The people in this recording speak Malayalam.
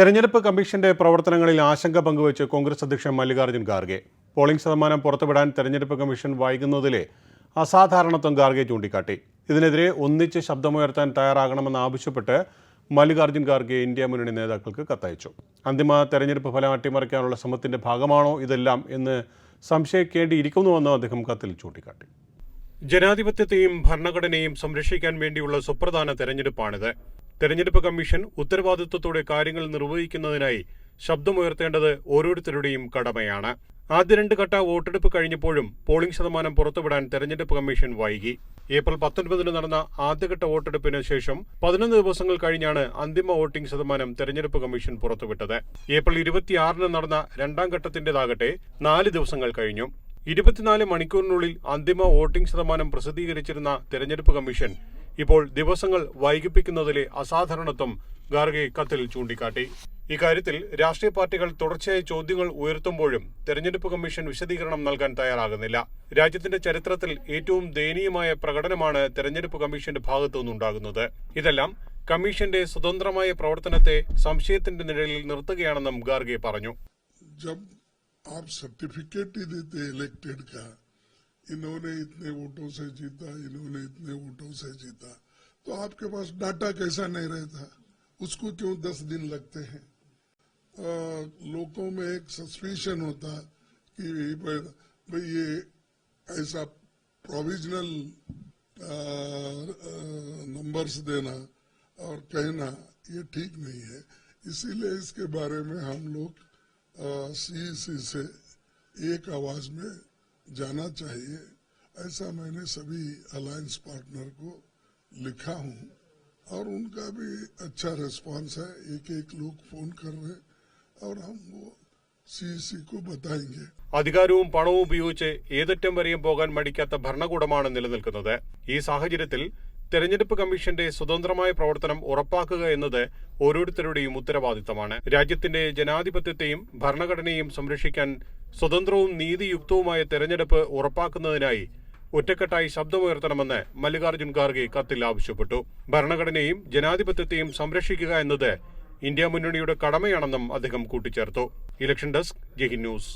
തെരഞ്ഞെടുപ്പ് കമ്മീഷന്റെ പ്രവർത്തനങ്ങളിൽ ആശങ്ക പങ്കുവച്ച് കോൺഗ്രസ് അധ്യക്ഷൻ മല്ലികാർജുൻ ഖാർഗെ. പോളിംഗ് ശതമാനം പുറത്തുവിടാൻ തെരഞ്ഞെടുപ്പ് കമ്മീഷൻ വൈകുന്നതിലെ അസാധാരണത്വം ഖാർഗെ ചൂണ്ടിക്കാട്ടി. ഇതിനെതിരെ ഒന്നിച്ച് ശബ്ദമുയർത്താൻ തയ്യാറാകണമെന്ന് ആവശ്യപ്പെട്ട് മല്ലികാർജുൻ ഖാർഗെ ഇന്ത്യ മുന്നണി നേതാക്കൾക്ക് കത്തയച്ചു. അന്തിമ തെരഞ്ഞെടുപ്പ് ഫലം അട്ടിമറിക്കാനുള്ള ശ്രമത്തിന്റെ ഭാഗമാണോ ഇതെല്ലാം എന്ന് സംശയിക്കേണ്ടിയിരിക്കുന്നുവെന്നും അദ്ദേഹം കത്തിൽ ചൂണ്ടിക്കാട്ടി. ജനാധിപത്യത്തെയും ഭരണഘടനയും സംരക്ഷിക്കാൻ വേണ്ടിയുള്ള സുപ്രധാന തെരഞ്ഞെടുപ്പാണിത്. തെരഞ്ഞെടുപ്പ് കമ്മീഷൻ ഉത്തരവാദിത്വത്തോടെ കാര്യങ്ങൾ നിർവഹിക്കുന്നതിനായി ശബ്ദമുയർത്തേണ്ടത് ഓരോരുത്തരുടെയും കടമയാണ്. ആദ്യ രണ്ട് ഘട്ട വോട്ടെടുപ്പ് കഴിഞ്ഞപ്പോഴും പോളിംഗ് ശതമാനം പുറത്തുവിടാൻ തെരഞ്ഞെടുപ്പ് കമ്മീഷൻ വൈകി. ഏപ്രിൽ പത്തൊൻപതിന് നടന്ന ആദ്യഘട്ട വോട്ടെടുപ്പിന് ശേഷം പതിനൊന്ന് ദിവസങ്ങൾ കഴിഞ്ഞാണ് അന്തിമ വോട്ടിംഗ് ശതമാനം തെരഞ്ഞെടുപ്പ് കമ്മീഷൻ പുറത്തുവിട്ടത്. ഏപ്രിൽ ഇരുപത്തിയാറിന് നടന്ന രണ്ടാം ഘട്ടത്തിന്റേതാകട്ടെ നാല് ദിവസങ്ങൾ കഴിഞ്ഞു. ഇരുപത്തിനാല് മണിക്കൂറിനുള്ളിൽ അന്തിമ വോട്ടിംഗ് ശതമാനം പ്രസിദ്ധീകരിച്ചിരുന്ന തെരഞ്ഞെടുപ്പ് കമ്മീഷൻ ഇപ്പോൾ ദിവസങ്ങൾ വൈകിപ്പിക്കുന്നതിലെ അസാധാരണത്വം ഗാർഗെ കത്തിൽ ചൂണ്ടിക്കാട്ടി. ഇക്കാര്യത്തിൽ രാഷ്ട്രീയ പാർട്ടികൾ തുടർച്ചയായി ചോദ്യങ്ങൾ ഉയർത്തുമ്പോഴും തെരഞ്ഞെടുപ്പ് കമ്മീഷൻ വിശദീകരണം നൽകാൻ തയ്യാറാകുന്നില്ല. രാജ്യത്തിന്റെ ചരിത്രത്തിൽ ഏറ്റവും ദയനീയമായ പ്രകടനമാണ് തെരഞ്ഞെടുപ്പ് കമ്മീഷന്റെ ഭാഗത്തുനിന്നുണ്ടാകുന്നത് ഇതെല്ലാം കമ്മീഷന്റെ സ്വതന്ത്രമായ പ്രവർത്തനത്തെ സംശയത്തിന്റെ നിഴലിൽ നിർത്തുകയാണെന്നും ഗാർഗെ പറഞ്ഞു. ജബ് ആപ് സർട്ടിഫിക്കറ്റ് കാ. इन्होंने इतने वोटों से जीता इन्होंने इतने वोटों से जीता। तो आपके पास डाटा कैसा नहीं रहता? उसको क्यों दस दिन लगते हैं? आ, लोगों में एक सस्पेशन होता कि भाई ये ऐसा प्रोविजनल नंबर्स देना और कहना ये ठीक नहीं है। इसीलिए इसके बारे में हम लोग सी से एक आवाज़ में जाना चाहिए ऐसा मैंने सभी अलायंस पार्टनर को लिखा हूं और उनका भी अच्छा रिस्पांस है एक एक लोग फोन कर रहे हैं और हम वो सीईसी को बताएंगे അധികാരവും പണവും ഉപയോഗിച്ച് ഏതറ്റം വരെയും പോകാൻ മടിക്കാത്ത ഭരണകൂടമാണ് നിലനിൽക്കുന്നത് ഈ സാഹചര്യത്തിൽ തെരഞ്ഞെടുപ്പ് കമ്മീഷന്റെ സ്വതന്ത്രമായ പ്രവർത്തനം ഉറപ്പാക്കുക എന്നത് ഓരോരുത്തരുടെയും ഉത്തരവാദിത്തമാണ് രാജ്യത്തിന്റെ ജനാധിപത്യത്തെയും ഭരണഘടനയെയും സംരക്ഷിക്കാൻ സ്വതന്ത്രവും നീതിയുക്തവുമായ തെരഞ്ഞെടുപ്പ് ഉറപ്പാക്കുന്നതിനായി ഒറ്റക്കെട്ടായി ശബ്ദമുയർത്തണമെന്ന് മല്ലികാർജുൻ ഖാർഗെ കത്തിൽ ആവശ്യപ്പെട്ടു. ഭരണഘടനയും ജനാധിപത്യത്തെയും സംരക്ഷിക്കുക എന്നത് ഇന്ത്യ മുന്നണിയുടെ കടമയാണെന്നും അദ്ദേഹം കൂട്ടിച്ചേർത്തു. ഇലക്ഷൻ ഡെസ്ക് ജെഹി ന്യൂസ്.